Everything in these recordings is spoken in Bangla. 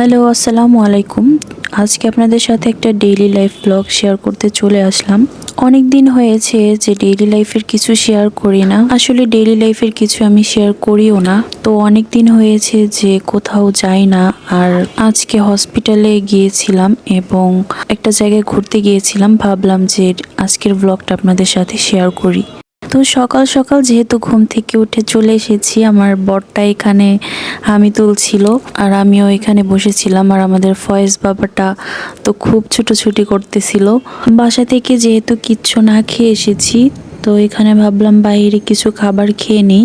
হ্যালো, আসসালামু আলাইকুম। আজকে আপনাদের সাথে একটা ডেইলি লাইফ ব্লগ শেয়ার করতে চলে আসলাম। অনেক দিন হয়েছে যে ডেইলি লাইফের কিছু শেয়ার করি না। আসলে ডেইলি লাইফের কিছু আমি শেয়ার করিও না। তো অনেক দিন হয়েছে যে কোথাও যাই না। আর আজকে হসপিটালে গিয়েছিলাম এবং একটা জায়গায় ঘুরতে গিয়েছিলাম। ভাবলাম যে আজকের ব্লগটা আপনাদের সাথে শেয়ার করি। তো সকাল সকাল যেহেতু ঘুম থেকে উঠে চলে এসেছি, আমার বরটা এখানে আমি তুলছিল আর আমিও এখানে বসেছিলাম আর আমাদের ফয়েজ বাবাটা তো খুব ছুটোছুটি করতেছিল। বাসা থেকে যেহেতু কিচ্ছু না খেয়ে এসেছি, তো এখানে ভাবলাম বাইরে কিছু খাবার খেয়ে নিই।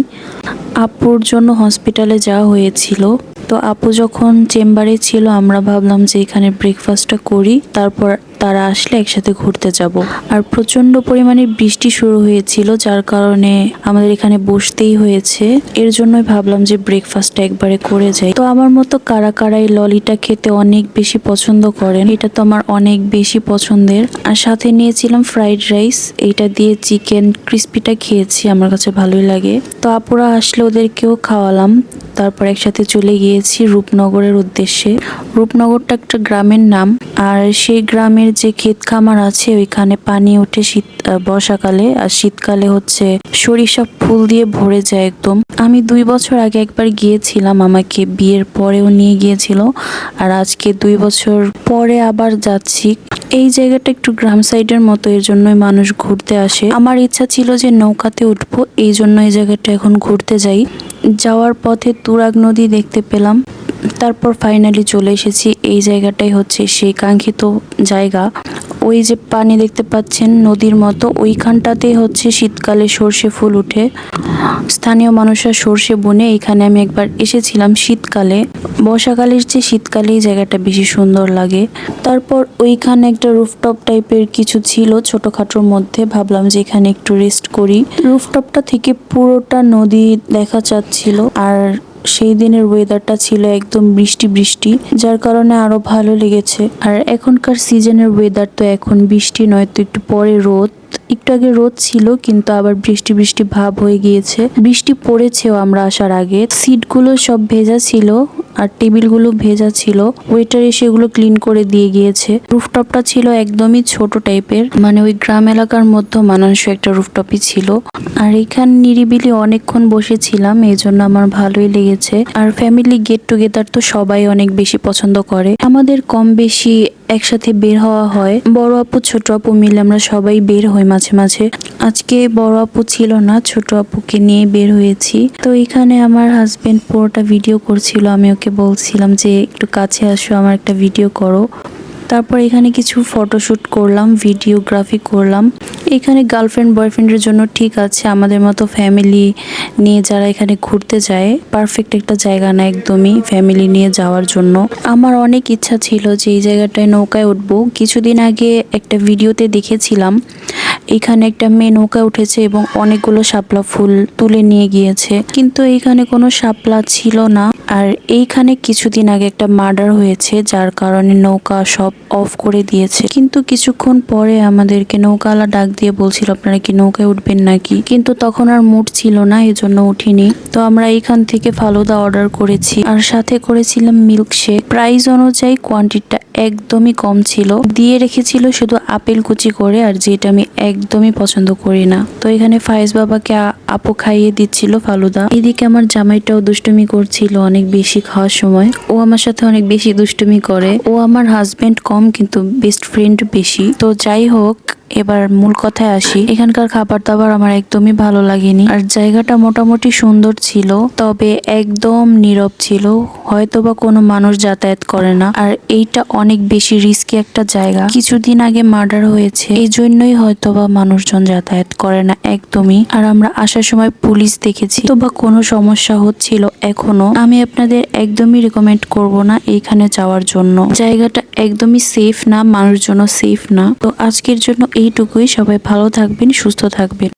আপুর জন্য হসপিটালে যাওয়া হয়েছিল, তো আপু যখন চেম্বারে ছিল আমরা ভাবলাম যে এখানে ব্রেকফাস্টটা করি, তারপর তারা আসলে একসাথে ঘুরতে যাব। আর প্রচণ্ড পরিমাণে বৃষ্টি শুরু হয়েছিল, যার কারণে আমাদের এখানে বসতেই হয়েছে। এর জন্যই ভাবলাম যে ব্রেকফাস্টটা একবারে করে যাই। তো আমার মতো কারা কারা এই ললিটা খেতে অনেক বেশি পছন্দ করেন, এটা তো আমার অনেক বেশি পছন্দের। আর সাথে নিয়েছিলাম ফ্রাইড রাইস এইটা দিয়ে চিকেন ক্রিস্পিটা খেয়েছি, আমার কাছে ভালোই লাগে। তো আপুরা আসলে ওদেরকেও খাওয়ালাম। তারপর একসাথে চলে গিয়েছি রূপনগরের উদ্দেশ্যে। রূপনগরটা একটা গ্রামের নাম, আর সেই গ্রামের যে ক্ষেত খামার আছে, ওইখানে পানি উঠে শীত বর্ষাকালে, আর শীতকালে হচ্ছে সরিষা ফুল দিয়ে ভরে যায় একদম। আমি দুই বছর আগে একবার গিয়েছিলাম, আমাকে বিয়ের পরেও নিয়ে গিয়েছিল, আর আজকে দুই বছর পরে আবার যাচ্ছি। এই জায়গাটা একটু গ্রাম সাইডের মতো, এর জন্যই মানুষ ঘুরতে আসে। আমার ইচ্ছা ছিল যে নৌকাতে উঠবো, এই জন্য এই জায়গাটা এখন ঘুরতে যাই। যাওয়ার পথে তুরাগ নদী দেখতে পেলাম। তারপর ফাইনালি চলে এসেছি। এই জায়গাটাই হচ্ছে সেই কাঙ্ক্ষিত জায়গা। ওই যে পানি দেখতে পাচ্ছেন নদীর মতো ওইখানটাতেই হচ্ছে শীতকালে সর্ষে ফুল উঠে। স্থানীয় মানুষরা সর্ষে বনে, এখানে আমি একবার এসেছিলাম শীতকালে। বর্ষাকালের চেয়ে শীতকালে এই জায়গাটা বেশি সুন্দর লাগে। তারপর ওইখানে একটা রুফটপ টাইপের কিছু ছিল ছোটখাটোর মধ্যে, ভাবলাম যে এখানে একটু রেস্ট করি। রুফটপটা থেকে পুরোটা নদী দেখা যাচ্ছিল, আর সেই দিনের ওয়েদারটা ছিল একদম বৃষ্টি বৃষ্টি, যার কারণে আরও ভালো লেগেছে। আর এখনকার সিজনের ওয়েদার তো এখন বৃষ্টি নয়, তো একটু পরে রোদ। একটু আগে রোদ ছিল, কিন্তু আবার বৃষ্টি বৃষ্টি ভাব হয়ে গিয়েছে। বৃষ্টি পড়েছেও আমরা আসার আগে। সিটগুলো সব ভেজা ছিল আর টেবিলগুলো ভেজা ছিল। ওয়েটার এসে এগুলো ক্লিন করে দিয়ে গিয়েছে। রুফটপটা ছিল একদমই ছোট টাইপের মানে ওই গ্রাম এলাকার মধ্যে মানুষ একটা রুফটপই ছিল। আর এখান নিরিবিলি অনেকক্ষণ বসেছিলাম এই জন্য আমার ভালোই লেগেছে। আর ফ্যামিলি গেট টুগেদার তো সবাই অনেক বেশি পছন্দ করে। আমাদের কম বেশি একসাথে বের হওয়া হয়। বড় আপু, ছোট আপু মিলে আমরা সবাই বের হই মাঝে মাঝে। আজকে বড় আপু ছিল না, ছোট আপুকে নিয়ে বের হয়েছি। তো এখানে আমার হাজবেন্ড পুরোটা ভিডিও করছিল, আমি ওকে বলছিলাম যে একটু কাছে আসো, আমার একটা ভিডিও করো। তারপর এখানে কিছু ফটোশুট করলাম ভিডিওগ্রাফি করলাম। এখানে গার্লফ্রেন্ড বয়ফ্রেন্ডের জন্য ঠিক আছে, আমাদের মতো ফ্যামিলি নিয়ে যারা এখানে ঘুরতে যায় পারফেক্ট একটা জায়গা না একদমই ফ্যামিলি নিয়ে যাওয়ার জন্য। আমার অনেক ইচ্ছা ছিল যে এই জায়গাটায় নৌকায় উঠবো। কিছুদিন আগে একটা ভিডিওতে দেখেছিলাম, এখানে একটা মেয়ে নৌকায় উঠেছে এবং অনেকগুলো শাপলা ফুল তুলে নিয়ে গিয়েছে। কিন্তু এখানে কোনো শাপলা ছিল না। আর এইখানে কিছুদিন আগে একটা মার্ডার হয়েছে, যার কারণে নৌকা সব অফ করে দিয়েছে। কিন্তু কিছুক্ষণ পরে আমাদেরকে নৌকাওয়ালা ডাক দিয়ে বলছিল, আপনারা কি নৌকায় উঠবেন নাকি? কিন্তু তখন আর মুড ছিল না, এজন্য উঠিনি। তো আমরা এইখান থেকে ফালুদা অর্ডার করেছি আর সাথে করেছিলাম মিল্ক শেক প্রাইস অনুযায়ী কোয়ান্টিটিটা একদমই কম ছিল। দিয়ে রেখেছিল শুধু আপেল কুচি করে আর যেটা আমি একদমই পছন্দ করি না। তো এখানে ফায়েজ বাবাকে আপু খাইয়ে দিচ্ছিল ফালুদা। এদিকে আমার জামাইটাও দুষ্টুমি করছিল, অনেক বেশি খাওয়ার সময়। ও আমার সাথে অনেক বেশি দুষ্টুমি করে। ও আমার হাজবেন্ড কম কিন্তু বেস্ট ফ্রেন্ড বেশি। তো যাই হোক, এবার মূল কথায় আসি। এখানকার খাবার দাবার আমার একদমই ভালো লাগেনি। আর জায়গাটা মোটামুটি সুন্দর ছিল, তবে একদম নীরব ছিল। হয়তো বা কোনো মানুষ যাতায়াত করে না। আর এইটা অনেক বেশি রিস্কি একটা জায়গা। কিছুদিন আগে মার্ডার হয়েছে। এই জন্যই হয়তো বা মানুষজন যাতায়াত করে না একদমই। আর আমরা আসার সময় পুলিশ দেখেছি। তো বা কোনো সমস্যা হচ্ছিল এখনও। আমি আপনাদের একদমই রেকমেন্ড করব না এইখানে যাওয়ার জন্য। জায়গাটা একদমই সেফ না মানুষ জন্য সেফ না। তো আজকের জন্য এইটুকুই। সবাই ভালো থাকবেন, সুস্থ থাকবেন।